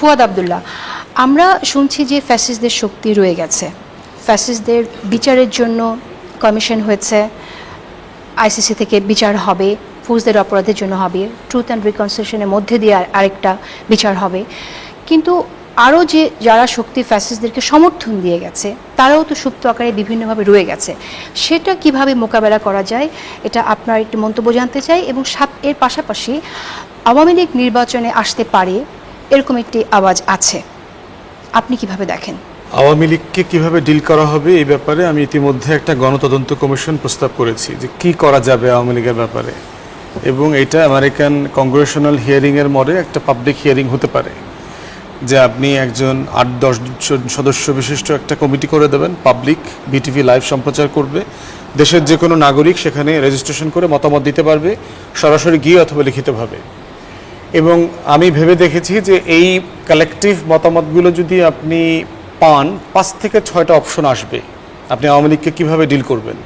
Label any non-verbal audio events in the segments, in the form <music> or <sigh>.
ফুয়াদ আবদুল্লাহ, আমরা শুনছি যে ফ্যাসিসদের শক্তি রয়ে গেছে। ফ্যাসিসদের বিচারের জন্য কমিশন হয়েছে, আইসিসি থেকে বিচার হবে, ফৌজদের অপরাধের জন্য হবে, ট্রুথ অ্যান্ড রিকনসিলেশনের মধ্যে দিয়ে আরেকটা বিচার হবে। কিন্তু আরও যে যারা শক্তি ফ্যাসিসদেরকে সমর্থন দিয়ে গেছে, তারাও তো সুপ্ত আকারে বিভিন্নভাবে রয়ে গেছে। সেটা কীভাবে মোকাবেলা করা যায়, এটা আপনার একটি মন্তব্য জানতে চাই এবং সাত- এর পাশাপাশি আওয়ামী লীগ নির্বাচনে আসতে পারে এরকম একটি আওয়াজ আছে। আপনি কীভাবে দেখেন? আওয়ামী লীগকে কীভাবে ডিল করা হবে এই ব্যাপারে আমি ইতিমধ্যে একটা গণতদন্ত কমিশন প্রস্তাব করেছি যে কি করা যাবে আওয়ামী লীগের ব্যাপারে। এবং এটা আমেরিকান কংগ্রেশনাল হিয়ারিংয়ের মরে একটা পাবলিক হিয়ারিং হতে পারে। যে আপনি একজন আট দশ সদস্য বিশিষ্ট একটা কমিটি করে দেবেন, পাবলিক, বিটিভি লাইভ সম্প্রচার করবে। দেশের যে কোনো নাগরিক সেখানে রেজিস্ট্রেশন করে মতামত দিতে পারবে, সরাসরি গিয়ে অথবা লিখিতভাবে। এবং আমি ভেবে দেখেছি যে এই কালেকটিভ মতামতগুলো যদি আপনি পান, পাঁচ থেকে ছয়টা অপশন আসবে। আপনি আওয়ামী লীগকে কীভাবে ডিল করবেন?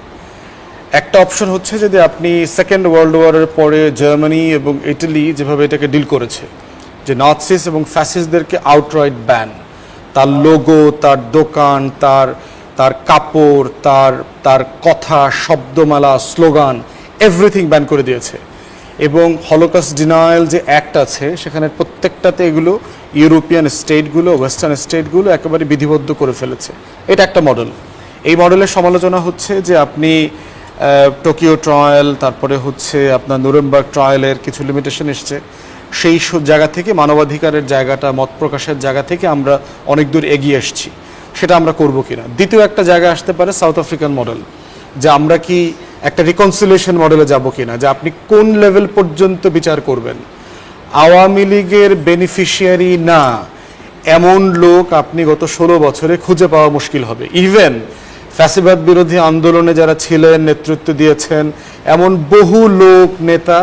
একটা অপশন হচ্ছে যদি আপনি সেকেন্ড ওয়ার্ল্ড ওয়ারের পরে জার্মানি এবং ইটালি যেভাবে এটাকে ডিল করেছে, যে নাৎসিস এবং ফ্যাসিসদেরকে আউটরাইট ব্যান তার লোগো তার দোকান, তার তার কাপড়, তার তার কথা, শব্দমালা স্লোগান এভরিথিং ব্যান করে দিয়েছে। এবং হলোকাস্ট ডিনায়াল যে অ্যাক্ট আছে, সেখানে প্রত্যেকটাতে এগুলো ইউরোপিয়ান স্টেটগুলো ওয়েস্টার্ন স্টেটগুলো একেবারে বিধিবদ্ধ করে ফেলেছে। এটা একটা মডেল এই মডেলের সমালোচনা হচ্ছে যে আপনি টোকিও ট্রায়াল তারপরে হচ্ছে আপনার নুরেমবার্গ ট্রায়ালের কিছু লিমিটেশন এসছে। সেই জায়গা থেকে, মানবাধিকারের জায়গাটা, মত প্রকাশের জায়গা থেকে আমরা অনেক দূর এগিয়ে এসেছি। সেটা আমরা করব কিনা? দ্বিতীয় একটা জায়গা আসতে পারে সাউথ আফ্রিকান মডেল যে আমরা কি একটা রিকনসিলেশন মডেলে যাব কিনা, যে আপনি কোন লেভেল পর্যন্ত বিচার করবেন? আওয়ামী লীগের বেনিফিশিয়ারি না, এমন লোক আপনি গত ষোলো বছরে খুঁজে পাওয়া মুশকিল হবে। ইভেন ফ্যাসিবাদ বিরোধী আন্দোলনে যারা ছিলেন, নেতৃত্ব দিয়েছেন, এমন বহু লোক, নেতা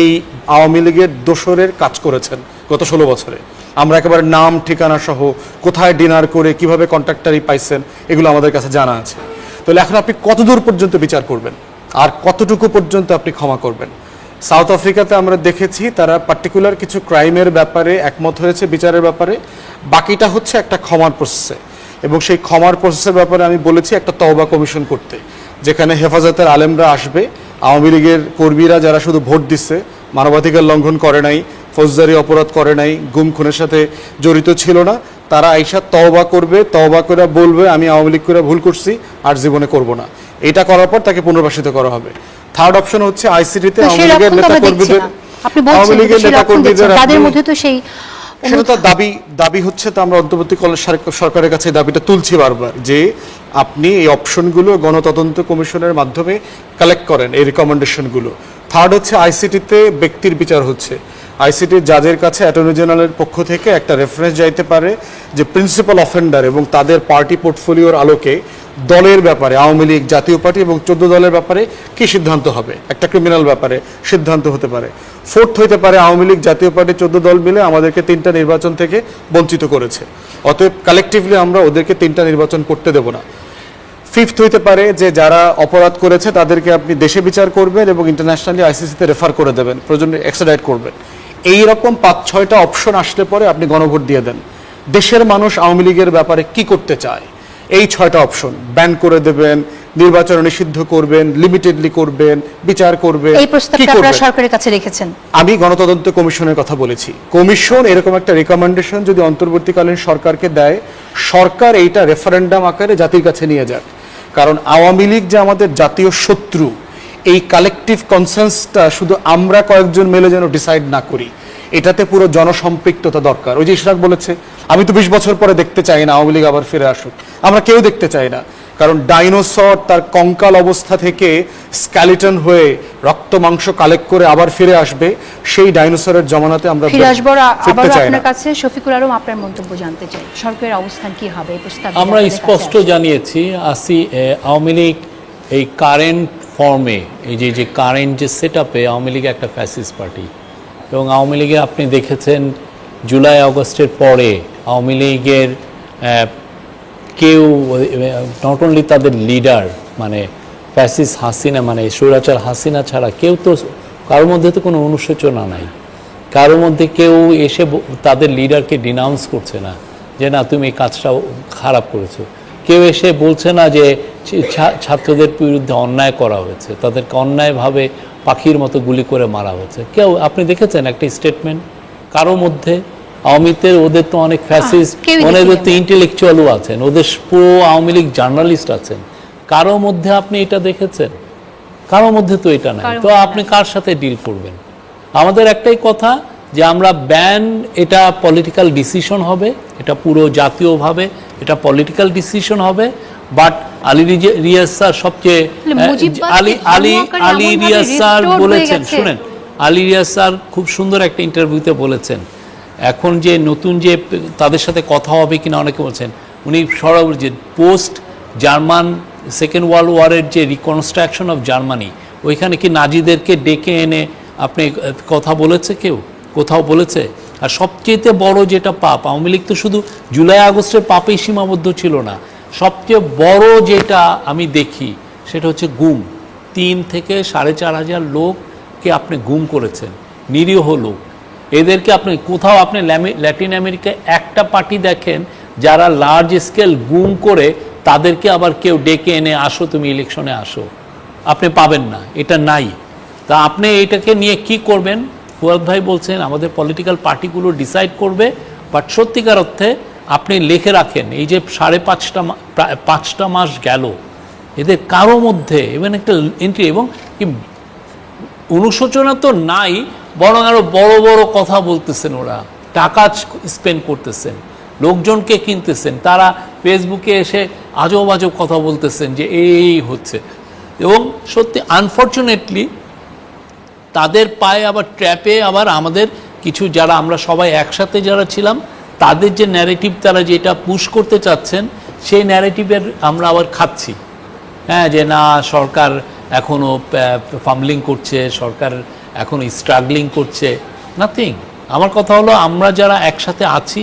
এই আওয়ামী লীগের দোসরের কাজ করেছেন গত ষোলো বছরে। আমরা একেবারে নাম, ঠিকানা সহ কোথায় ডিনার করে, কীভাবে কন্ট্রাক্টারি পাইছেন, এগুলো আমাদের কাছে জানা আছে। তাহলে এখন আপনি কতদূর পর্যন্ত বিচার করবেন? আর কতটুকু পর্যন্ত আপনি ক্ষমা করবেন? সাউথ আফ্রিকাতে আমরা দেখেছি তারা পার্টিকুলার কিছু ক্রাইমের ব্যাপারে একমত হয়েছে, বিচারের ব্যাপারে। বাকিটা হচ্ছে একটা ক্ষমার প্রসেসে এবং সেই ক্ষমার প্রসেসের ব্যাপারে আমি বলেছি একটা তওবা কমিশন করতে, যেখানে হেফাজতের আলেমরা আসবে। আওয়ামী লীগের কর্মীরা যারা শুধু ভোট দিচ্ছে, মানবাধিকার লঙ্ঘন করে নাই, ফৌজদারি অপরাধ করে নাই, গুম, খুনের সাথে জড়িত ছিল না। তারা আইসা তওবা করবে তওবা করে বলবে আমি আওয়ামী লীগ করে ভুল করছি আর জীবনে করব না। এটা করার পর তাকে পুনর্বাসিত করা হবে। থার্ড অপশন হচ্ছে আইসিটিতে আওয়ামী লীগের নেতা কর্মীদের আপনি আওয়ামী লীগের নেতা কর্মীদের তাদের মধ্যে তো সেই সেটা তো দাবি দাবি হচ্ছে তো আমরা অন্তর্বর্তীকালীন সরকার- সরকারের কাছে দাবিটা তুলছি বারবার যে আপনি এই অপশনগুলো গণতদন্ত কমিশনের মাধ্যমে কালেক্ট করেন এই রিকমেন্ডেশনগুলো থার্ড হচ্ছে আইসিটিতে ব্যক্তির বিচার হচ্ছে। আইসিটির জাজের কাছে অ্যাটর্নি জেনারেলের পক্ষ থেকে একটা রেফারেন্স যাইতে পারে যে প্রিন্সিপাল অফেন্ডার এবং তাদের পার্টি পোর্টফোলিওর আলোকে দলের ব্যাপারে, আওয়ামী লীগ, জাতীয় পার্টি এবং চোদ্দ দলের ব্যাপারে কি সিদ্ধান্ত হবে? একটা ক্রিমিনাল ব্যাপারে সিদ্ধান্ত হতে পারে। ফোর্থ হইতে পারে, আওয়ামী লীগ, জাতীয় পার্টি, চোদ্দ দল মিলে আমাদেরকে তিনটা নির্বাচন থেকে বঞ্চিত করেছে। অতএব কালেকটিভলি আমরা ওদেরকে তিনটা নির্বাচন করতে দেব না। ফিফথ হইতে পারে যে যারা অপরাধ করেছে, তাদেরকে আপনি দেশে বিচার করবেন এবং ইন্টারন্যাশনালি আইসিসিতে রেফার করে দেবেন, প্রয়োজন এক্সট্রাডাইট করবেন। এই রকম পাঁচ ছয়টা অপশন আসলে পরে আপনি গণভোট দিয়ে দেন। দেশের মানুষ আওয়ামী লীগের ব্যাপারে কি করতে চায়? এই ছয়টা অপশন ব্যান করে দেবেন নির্বাচন নিষিদ্ধ করবেন লিমিটেডলি করবেন বিচার করবেন এই প্রস্তাবটা আপনারা সরকারের কাছে রেখেছেন। আমি গণতদন্ত কমিশনের কথা বলেছি। কমিশন এরকম একটা রিকমেন্ডেশন যদি অন্তর্বর্তীকালীন সরকারকে দেয় সরকার এইটা রেফারেন্ডাম আকারে জাতির কাছে নিয়ে যাক। কারণ আওয়ামী লীগ যে আমাদের জাতীয় শত্রু এই কালেকটিভ কনসেন্সটা শুধু আমরা কয়েকজন মিলে যেন ডিসাইড না করি এটাতে পুরো জনসম্পৃক্ততা দরকার। ওই যে ইশরাক বলেছে আমি তো বিশ বছর পরে দেখতে চাই না আওয়ামী লীগ আবার ফিরে আসুক। আমরা কেউ দেখতে চাই না কারণ ডাইনোসর তার কঙ্কাল অবস্থা থেকে স্ক্যালিটন হয়ে রক্ত মাংস কালেক্ট করে আবার ফিরে আসবে সেই ডাইনোসরের জমানাতে আমরা ফিরে আসব। না। আপনার কাছে শফিকুল আলম আপনার মন্তব্য জানতে চাই। সরকারের অবস্থান কি হবে? এই প্রস্তাব আমরা স্পষ্ট জানিয়েছি আসি আওয়ামী লীগ এই কারেন্ট ফর্মে এই যে যে কারেন্ট যে সেট আপে আওয়ামী লীগ একটা ফ্যাসিস্ট পার্টি এবং আওয়ামী লীগে আপনি দেখেছেন জুলাই, আগস্টের পরে আওয়ামী লীগের কেউ নট অনলি তাদের লিডার মানে ফ্যাসিস হাসিনা মানে স্বৈরাচার হাসিনা ছাড়া কেউ তো, কারোর মধ্যে তো কোনো অনুশোচনা নাই। কারোর মধ্যে কেউ এসে তাদের লিডারকে ডিনাউন্স করছে না যে, না, তুমি এই কাজটা খারাপ করেছ। কেউ এসে বলছে না যে ছাত্রদের বিরুদ্ধে অন্যায় করা হয়েছে তাদেরকে অন্যায়ভাবে পাখির মতো গুলি করে মারা হয়েছে। কেউ আপনি দেখেছেন একটা স্টেটমেন্ট কারোর মধ্যে? আওয়ামীদের ওদের তো অনেক ফ্যাসিস্ট কেউই ওদের দেখিনি তো ইন্টেলেকচুয়ালও আছেন ওদের পুরো আওয়ামী লীগ জার্নালিস্ট আছেন। কারও মধ্যে আপনি এটা দেখেছেন? কারও মধ্যে তো এটা নাই। তো আপনি কার সাথে ডিল করবেন? আমাদের একটাই কথা যে আমরা ব্যান এটা পলিটিক্যাল ডিসিশন হবে এটা পুরো জাতীয়ভাবে এটা পলিটিক্যাল ডিসিশন হবে বাট আলী রিয়াজ স্যার সবচেয়ে আলী আলী আলী রিয়াজ স্যার বলেছেন? শুনেন আলী রিয়াজ স্যার খুব সুন্দর একটা ইন্টারভিউতে বলেছেন এখন যে নতুন যে তাদের সাথে কথা হবে কিনা অনেকে বলছেন উনি সরব যে পোস্ট জার্মান সেকেন্ড ওয়ার্ল্ড ওয়ারের যে রিকনস্ট্রাকশন অফ জার্মানি ওইখানে কি নাজিদেরকে ডেকে এনে আপনি কথা বলেছে কেউ কোথাও বলেছে, আর সবচেয়েতে বড় যেটা পাপ, আওয়ামী লীগ তো শুধু জুলাই আগস্টের পাপেই সীমাবদ্ধ ছিল না, সবচেয়ে বড় যেটা আমি দেখি সেটা হচ্ছে গুম। তিন থেকে সাড়ে চার হাজার লোককে আপনি গুম করেছেন, নিরীহ লোক। এদেরকে আপনি, কোথাও আপনি ল্যাটিন আমেরিকায় একটা পার্টি দেখেন, যারা লার্জ স্কেল গুম করে তাদেরকে আবার কেউ ডেকে এনে, আসো তুমি ইলেকশনে আসো। আপনি পাবেন না, এটা নাই। তা আপনি এটাকে নিয়ে কি করবেন? ফুয়াদ ভাই বলছেন, আমাদের পলিটিক্যাল পার্টিগুলো ডিসাইড করবে বাট সত্যিকার অর্থে আপনি লিখে রাখেন, এই যে সাড়ে পাঁচটা পাঁচটা মাস গেল, এদের কারও মধ্যে ইভেন একটা এন্ট্রি এবং কি অনুশোচনা তো নাই, বরং আরও বড় বড় কথা বলতেছেন ওরা, টাকা স্পেন্ড করতেছেন, লোকজনকে কিনতেছেন, তারা ফেসবুকে এসে আজব আজব কথা বলতেছেন যে এই হচ্ছে। এবং সত্যি আনফর্চুনেটলি তাদের পায়ে আবার ট্র্যাপে আবার আমাদের কিছু যারা আমরা সবাই একসাথে যারা ছিলাম, তাদের যে ন্যারেটিভ তারা যেটা পুশ করতে চাচ্ছেন, সেই ন্যারেটিভের আমরা আবার খাচ্ছি। হ্যাঁ যে না, সরকার এখনও ফামলিং করছে, সরকার এখনও স্ট্রাগলিং করছে। নাথিং আমার কথা হলো, আমরা যারা একসাথে আছি,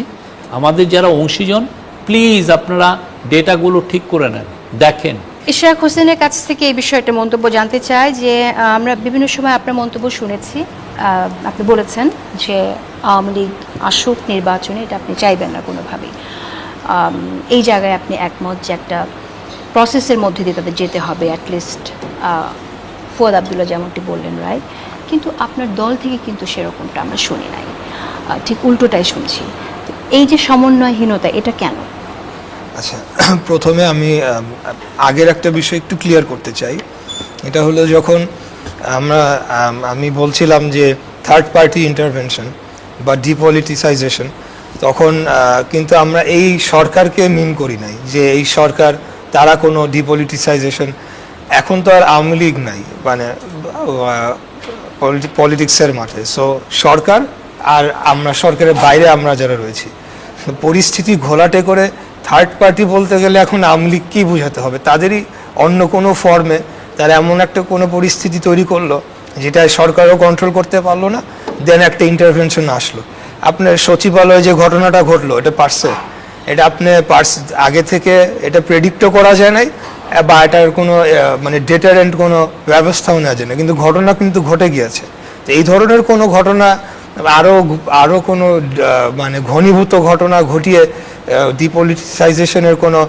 আমাদের যারা অংশীজন প্লিজ আপনারা ডেটাগুলো ঠিক করে নেন, দেখেন। ইশরাক হোসেনের কাছ থেকে এই বিষয়টা মন্তব্য জানতে চাই যে আমরা বিভিন্ন সময় আপনার মন্তব্য শুনেছি। আপনি বলেছেন যে, আওয়ামী লীগ আসুক নির্বাচনে, এটা আপনি চাইবেন না কোনোভাবেই। এই জায়গায় আপনি একমত যে একটা প্রসেসের মধ্যে দিয়ে তাদের যেতে হবে অ্যাটলিস্ট ফুয়াদ আবদুল্লাহ যেমনটি বললেন রায় কিন্তু আপনার দল থেকে কিন্তু সেরকমটা আমরা শুনি নাই। ঠিক উল্টোটাই শুনছি। এই যে সমন্বয়হীনতা, এটা কেন? আচ্ছা <clears throat> প্রথমে আমি আগের একটা বিষয় একটু ক্লিয়ার করতে চাই। এটা হলো যখন আমরা, আমি বলছিলাম যে থার্ড পার্টি ইন্টারভেনশন বা ডিপলিটিসাইজেশন তখন কিন্তু আমরা এই সরকারকে মিন করি নাই যে এই সরকার, তারা কোনো ডিপলিটিসাইজেশন এখন তো আর আওয়ামী লীগ নাই মানে পলিটিক্সের মাঠে। সো সরকার আর আমরা, সরকারের বাইরে আমরা যারা রয়েছি পরিস্থিতি ঘোলাটে করে থার্ড পার্টি বলতে গেলে এখন লীগ বোঝাতে হবে। তাদেরই অন্য কোনো ফর্মে তারা এমন একটা কোনো পরিস্থিতি তৈরি করল, যেটা সরকারও কন্ট্রোল করতে পারল না দেন একটা ইন্টারভেনশন আসলো। আপনার সচিবালয়ে যে ঘটনাটা ঘটলো, এটা পারছে এটা আপনি পার্স আগে থেকে এটা প্রেডিক্টও করা যায় নাই, বা এটার কোনো মানে ডেটারেন্ট কোনো ব্যবস্থাও নেওয়া যায় না কিন্তু ঘটনা কিন্তু ঘটে গিয়েছে। তো এই ধরনের কোনো ঘটনা আরও আরও কোনো মানে ঘনীভূত ঘটনা ঘটিয়ে ডিপলিটিসাইজেশনের কোনো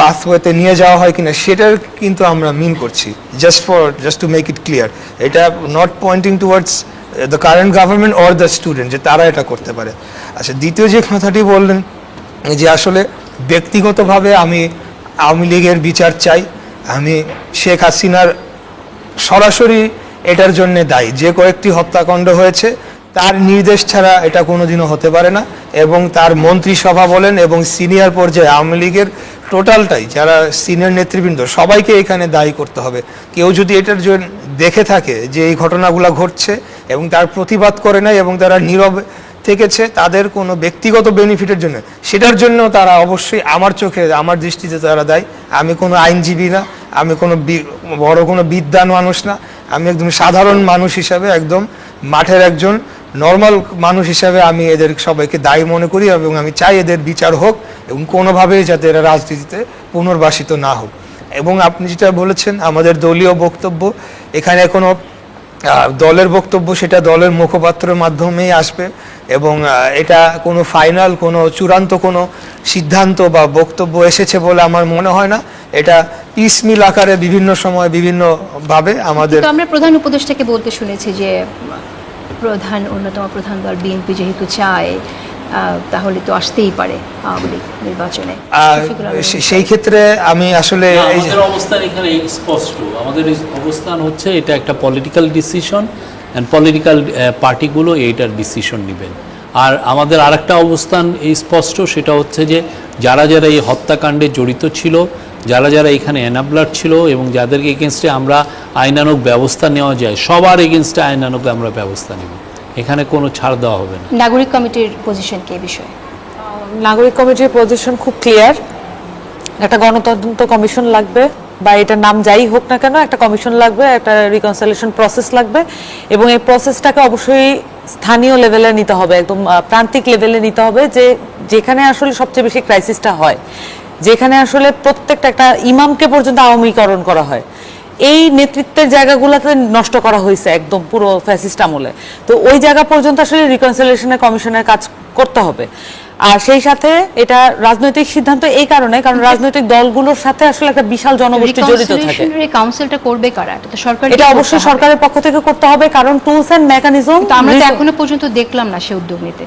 পাথওয়েতে নিয়ে যাওয়া হয় কিনা, সেটার কিন্তু আমরা মিন করছি। Just for just to make it clear এটা not pointing towards the current government or the student যে তারা এটা করতে পারে। আচ্ছা দ্বিতীয় যে কথাটি বললেন, যে আসলে ব্যক্তিগতভাবে আমি আওয়ামী লীগের বিচার চাই, আমি শেখ হাসিনার সরাসরি এটার জন্য দায়ী। যে কয়েকটি হত্যাকাণ্ড হয়েছে, তার নির্দেশ ছাড়া এটা কোনোদিনও হতে পারে না এবং তার মন্ত্রিসভা বলেন এবং সিনিয়র পর্যায়ে আওয়ামী লীগের টোটালটাই, যারা সিনিয়র নেতৃবৃন্দ, সবাইকে এখানে দায়ী করতে হবে। কেউ যদি এটার জন্য দেখে থাকে যে এই ঘটনাগুলো ঘটছে এবং তার প্রতিবাদ করে নাই এবং তারা নীরব থেকেছে তাদের কোনো ব্যক্তিগত বেনিফিটের জন্য। সেটার জন্য তারা অবশ্যই আমার চোখে আমার দৃষ্টিতে তারা দেয়। আমি কোনো আইনজীবী না আমি কোনো বড় কোনো বিদ্যান মানুষ না। আমি একদম সাধারণ মানুষ হিসাবে একদম মাঠের একজন নর্মাল মানুষ হিসাবে আমি এদের সবাইকে দায়ী মনে করি এবং আমি চাই এদের বিচার হোক এবং কোনোভাবেই যাতে এরা রাজনীতিতে পুনর্বাসিত না হোক। এবং আপনি যেটা বলেছেন আমাদের দলীয় বক্তব্য এখানে আহ, দলের বক্তব্য সেটা দলের মুখপাত্রের মাধ্যমেই আসবে এবং এটা কোনো ফাইনাল কোনো চূড়ান্ত, কোনো সিদ্ধান্ত বা বক্তব্য এসেছে বলে আমার মনে হয় না। এটা ইসমিল আকারে বিভিন্ন সময় বিভিন্ন ভাবে আমাদের আমরা প্রধান উপদেষ্টাকে বলতে শুনেছি যে, প্রধান, অন্যতম প্রধান দল বিএনপি যেহেতু চায় তাহলে তো আসতেই পারে আওয়ামী লীগ নির্বাচনে। আর সেই ক্ষেত্রে আমি আসলে না, এই যে- আমাদের অবস্থান এখানে স্পষ্ট। আমাদের অবস্থান হচ্ছে এটা একটা পলিটিক্যাল ডিসিশন অ্যান্ড পলিটিক্যাল পার্টিগুলো এইটার ডিসিশন নেবেন। আর আমাদের আরেকটা অবস্থান এই স্পষ্ট সেটা হচ্ছে যে যারা যারা এই হত্যাকাণ্ডে জড়িত ছিল যারা যারা এখানে এনাবলার ছিল এবং যাদেরকে এগেনস্টে আমরা আইনানুক ব্যবস্থা নেওয়া যায় সবার এগেনস্টে আইনানুক আমরা ব্যবস্থা নেব। এখানে কোনো ছাড় দেওয়া হবে না। নাগরিক কমিটির পজিশন কি বিষয়ে? নাগরিক কমিটির পজিশন খুব ক্লিয়ার একটা গণতদন্ত কমিশন লাগবে বা এটার নাম যাই হোক না কেন একটা কমিশন লাগবে একটা রিকনসিলেশন প্রসেস লাগবে এবং এই প্রসেসটাকে অবশ্যই স্থানীয় লেভেলে নিতে হবে একদম প্রান্তিক লেভেলে নিতে হবে যে যেখানে আসলে সবচেয়ে বেশি ক্রাইসিসটা হয়। যেখানে আসলে প্রত্যেকটা একটা ইমামকে পর্যন্ত আওয়ামীকরণ করা হয়। এই নেতৃত্বের জায়গাগুলোতে নষ্ট করা হয়েছে একদম পুরো ফ্যাসিস্ট আমলে। তো ওই জায়গা পর্যন্ত আসলে রিকনসিলেশনের কমিশনের কাজ করতে হবে। আর সেই সাথে এটা রাজনৈতিক সিদ্ধান্ত এই কারণে কারণ রাজনৈতিক দলগুলোর সাথে আসলে একটা বিশাল জনগোষ্ঠী জড়িত থাকে। কাউন্সিলটা করবে কারা? এটা সরকার এটা অবশ্যই সরকারের পক্ষ থেকে করতে হবে কারণ টুলস এন্ড মেকানিজম আমরা তো এখনও পর্যন্ত দেখলাম না সে উদ্যোগ নিতে।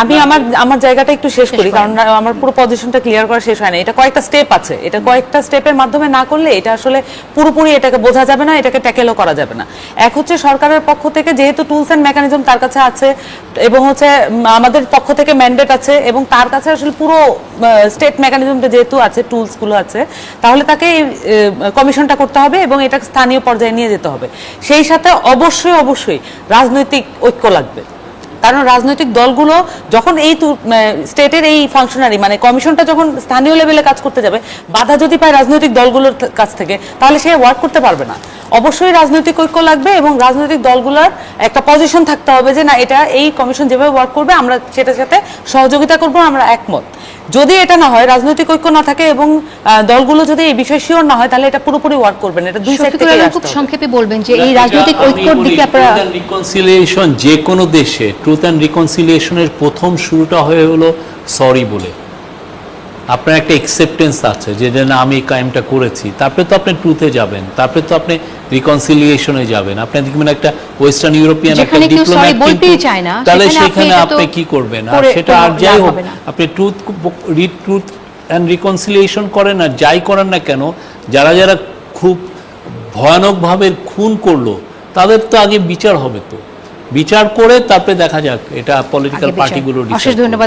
আমি আমার আমার জায়গাটা একটু শেষ করি কারণ আমার পুরো পজিশনটা ক্লিয়ার করা শেষ হয় না এটা কয়েকটা স্টেপ আছে। এটা কয়েকটা স্টেপের মাধ্যমে না করলে এটা আসলে পুরোপুরি এটাকে বোঝা যাবে না এটাকে ট্যাকেলও করা যাবে না। এক হচ্ছে সরকারের পক্ষ থেকে যেহেতু টুলস অ্যান্ড মেকানিজম তার কাছে আছে এবং হচ্ছে আমাদের পক্ষ থেকে ম্যান্ডেট আছে এবং তার কাছে আসলে পুরো স্টেট মেকানিজমটা যেহেতু আছে টুলসগুলো আছে তাহলে তাকে এই কমিশনটা করতে হবে এবং এটা স্থানীয় পর্যায়ে নিয়ে যেতে হবে। সেই সাথে অবশ্যই অবশ্যই রাজনৈতিক ঐক্য লাগবে। কারণ রাজনৈতিক দলগুলো যখন এই স্টেটের এই ফাংশনারি মানে কমিশনটা যখন স্থানীয় লেভেলে কাজ করতে যাবে বাধা যদি পায় রাজনৈতিক দলগুলোর কাছ থেকে তাহলে সে ওয়ার্ক করতে পারবে না। অবশ্যই রাজনৈতিক ঐক্য লাগবে এবং রাজনৈতিক দলগুলোর একটা পজিশন থাকতে হবে যে না এটা এই কমিশন যেভাবে ওয়ার্ক করবে আমরা সেটার সাথে সহযোগিতা করব আমরা একমত। যদি এটা না হয় রাজনৈতিক ঐক্য না থাকে এবং আহ, দলগুলো যদি এই বিষয়ে শিওর না হয় তাহলে এটা পুরোপুরি ওয়ার্ক করবে না এটা দুই সাইড থেকে খুব সংক্ষেপে বলবেন যে এই রাজনৈতিক ঐক্যর দিকে আপনারা রিকনসিলিয়েশন যে কোনো দেশে ট্রুথ অ্যান্ড রিকনসিলিয়েশনের প্রথম শুরুটা হয়ে হলো সরি বলে। আপনার একটা অ্যাকসেপ্টেন্স আছে যে না আমি এই ক্রাইমটা করেছি। তারপরে তো আপনি ট্রুথে যাবেন। তারপরে তো আপনি রিকনসিলিয়েশনে যাবেন। আপনি দেখবেন একটা ওয়েস্টার্ন ইউরোপিয়ান একটা ডিপ্লোম্যাট তাহলে সেখানে আপনি কি করবেন? আর সেটা আর যাই হোক আপনি truth read truth and reconciliation করেন না যাই করেন না কেন যারা যারা খুব ভয়ানকভাবে খুন করল তাদের তো আগে বিচার হবে তো। বিচার করে তারপরে দেখা যাক এটা পলিটিক্যাল। পার্টিগুলো অশেষ ধন্যবাদ